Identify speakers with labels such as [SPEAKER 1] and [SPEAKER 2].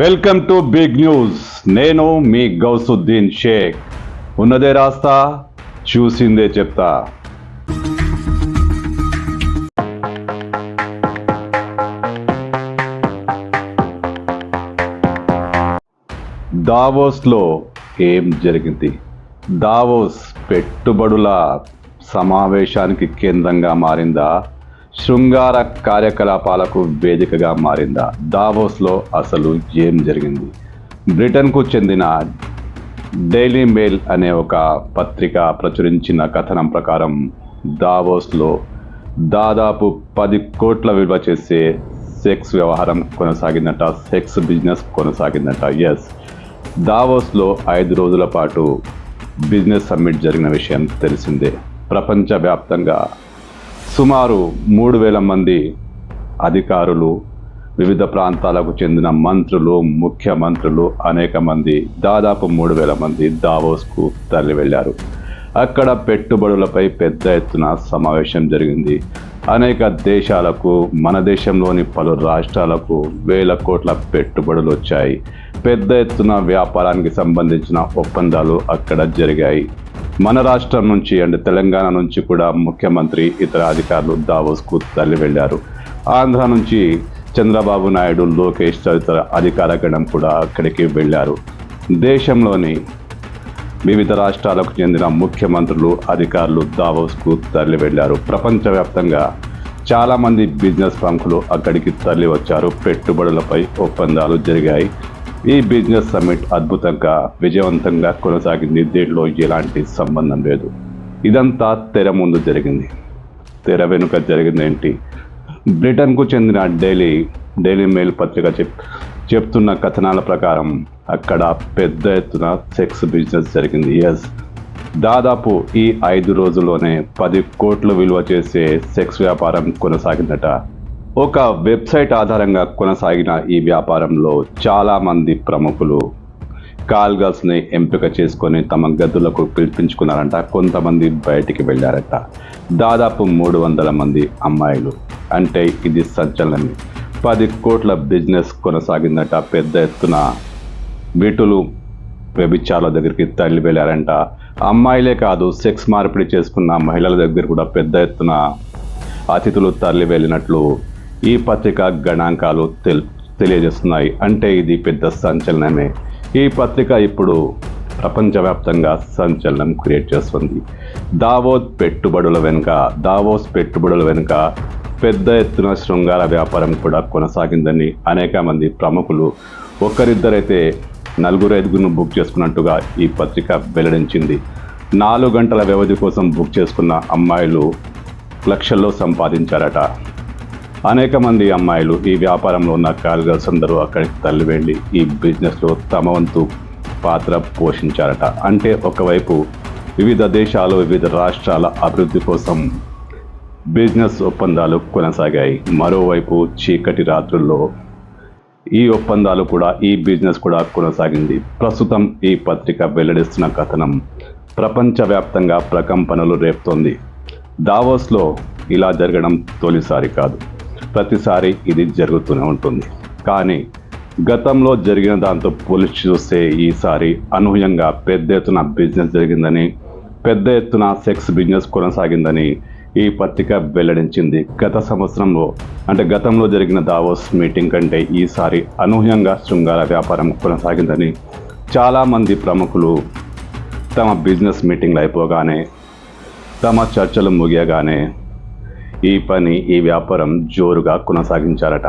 [SPEAKER 1] Welcome to big news. నేను మీ గౌసుద్దీన్ షేక్. ఉన్నదే రాస్తా చూసిందే చెప్తా. దావోస్లో ఏం జరిగింది? దావోస్ పెట్టుబడుల సమావేశానికి కేంద్రంగా మారిందా? శృంగార కార్యకలాపాలకు వేదికగా మారిందా? దావోస్లో అసలు ఏం జరిగింది? బ్రిటన్కు చెందిన డైలీ మెయిల్ అనే ఒక పత్రిక ప్రచురించిన కథనం ప్రకారం దావోస్లో దాదాపు పది కోట్ల విలువ చేసే సెక్స్ వ్యవహారం కొనసాగిందట సెక్స్ బిజినెస్ కొనసాగిందట. ఎస్ దావోస్లో ఐదు రోజుల పాటు బిజినెస్ సమ్మిట్ జరిగిన విషయం తెలిసిందే. ప్రపంచవ్యాప్తంగా సుమారు మూడు వేల మంది అధికారులు వివిధ ప్రాంతాలకు చెందిన మంత్రులు ముఖ్యమంత్రులు అనేక మంది దాదాపు మూడు వేల మంది దావోస్కు తరలి వెళ్ళారు అక్కడ పెట్టుబడులపై పెద్ద ఎత్తున సమావేశం జరిగింది. అనేక దేశాలకు మన దేశంలోని పలు రాష్ట్రాలకు వేల కోట్ల పెట్టుబడులు వచ్చాయి. పెద్ద ఎత్తున వ్యాపారానికి సంబంధించిన ఒప్పందాలు అక్కడ జరిగాయి. మన రాష్ట్రం నుంచి అండ్ తెలంగాణ నుంచి కూడా ముఖ్యమంత్రి ఇతర అధికారులు దావోస్కు తరలి వెళ్ళారు. ఆంధ్ర నుంచి చంద్రబాబు నాయుడు లోకేష్ తదితర అధికార గణం కూడా అక్కడికి వెళ్ళారు. దేశంలోని వివిధ రాష్ట్రాలకు చెందిన ముఖ్యమంత్రులు అధికారులు దావోస్కు తరలి వెళ్ళారు. ప్రపంచవ్యాప్తంగా చాలామంది బిజినెస్ ప్రముఖులు అక్కడికి తరలి వచ్చారు. పెట్టుబడులపై ఒప్పందాలు జరిగాయి. ఈ బిజినెస్ సమ్మిట్ అద్భుతంగా విజయవంతంగా కొనసాగింది. దీంట్లో ఎలాంటి సంబంధం లేదు. ఇదంతా తెర ముందు జరిగింది. తెర వెనుక జరిగింది ఏంటి? బ్రిటన్కు చెందిన డైలీ డైలీ మెయిల్ పత్రిక చెప్ చెప్తున్న కథనాల ప్రకారం అక్కడ పెద్ద ఎత్తున సెక్స్ బిజినెస్ జరిగింది. ఎస్ దాదాపు ఈ ఐదు రోజుల్లోనే పది కోట్లు విలువ చేసే సెక్స్ వ్యాపారం కొనసాగిందట. ఒక వెబ్సైట్ ఆధారంగా కొనసాగిన ఈ వ్యాపారంలో చాలామంది ప్రముఖులు కాల్ గర్ల్స్ని ఎంపిక చేసుకొని తమ గదులకు పిలిపించుకున్నారంట. కొంతమంది బయటికి వెళ్ళారట. దాదాపు మూడు వందల మంది అమ్మాయిలు. అంటే ఇది సంచలనం పది కోట్ల బిజినెస్ కొనసాగిందట. పెద్ద ఎత్తున వీటులు వ్యభిచారుల దగ్గరికి తల్లి వెళ్ళారంట. అమ్మాయిలే కాదు సెక్స్ మార్పిడి చేసుకున్న మహిళల దగ్గర కూడా పెద్ద ఎత్తున అతిథులు తరలి వెళ్ళినట్లు ఈ పత్రిక గణాంకాలు తెల్ తెలియజేస్తున్నాయి. అంటే ఇది పెద్ద సంచలనమే. ఈ పత్రిక ఇప్పుడు ప్రపంచవ్యాప్తంగా సంచలనం క్రియేట్ చేస్తుంది. దావోస్ పెట్టుబడుల వెనుక దావోస్ పెట్టుబడుల వెనుక పెద్ద ఎత్తున శృంగార వ్యాపారం కూడా కొనసాగిందని అనేక మంది ప్రముఖులు ఒక్కరిద్దరైతే నలుగురు ఐదుగురును బుక్ చేసుకున్నట్టుగా ఈ పత్రిక వెల్లడించింది. నాలుగు గంటల వ్యవధి కోసం బుక్ చేసుకున్న అమ్మాయిలు లక్షల్లో సంపాదించారట. అనేక మంది అమ్మాయిలు ఈ వ్యాపారంలో ఉన్న కాల్గర్స్ అందరూ అక్కడికి తల్లి వెళ్ళి ఈ బిజినెస్లో తమ వంతు పాత్ర పోషించారట. అంటే ఒకవైపు వివిధ దేశాలు వివిధ రాష్ట్రాల అభివృద్ధి కోసం బిజినెస్ ఒప్పందాలు కొనసాగాయి. మరోవైపు చీకటి రాత్రుల్లో ఈ ఒప్పందాలు కూడా ఈ బిజినెస్ కూడా కొనసాగింది. ప్రస్తుతం ఈ పత్రిక వెల్లడిస్తున్న కథనం ప్రపంచవ్యాప్తంగా ప్రకంపనలు రేపుతోంది. దావోస్లో ఇలా జరగడం తొలిసారి కాదు. ప్రతిసారి ఇది జరుగుతూనే ఉంటుంది. కానీ గతంలో జరిగిన దాంతో పోలిచి చూస్తే ఈసారి అనూహ్యంగా పెద్ద ఎత్తున బిజినెస్ జరిగిందని పెద్ద ఎత్తున సెక్స్ బిజినెస్ కొనసాగిందని ఈ పత్రిక వెల్లడించింది. గత సంవత్సరంలో అంటే గతంలో జరిగిన దావోస్ మీటింగ్ కంటే ఈసారి అనూహ్యంగా శృంగార వ్యాపారం కొనసాగిందని చాలామంది ప్రముఖులు తమ బిజినెస్ మీటింగ్లు అయిపోగానే తమ చర్చలు ముగియగానే ఈ పని ఈ వ్యాపారం జోరుగా కొనసాగించారట.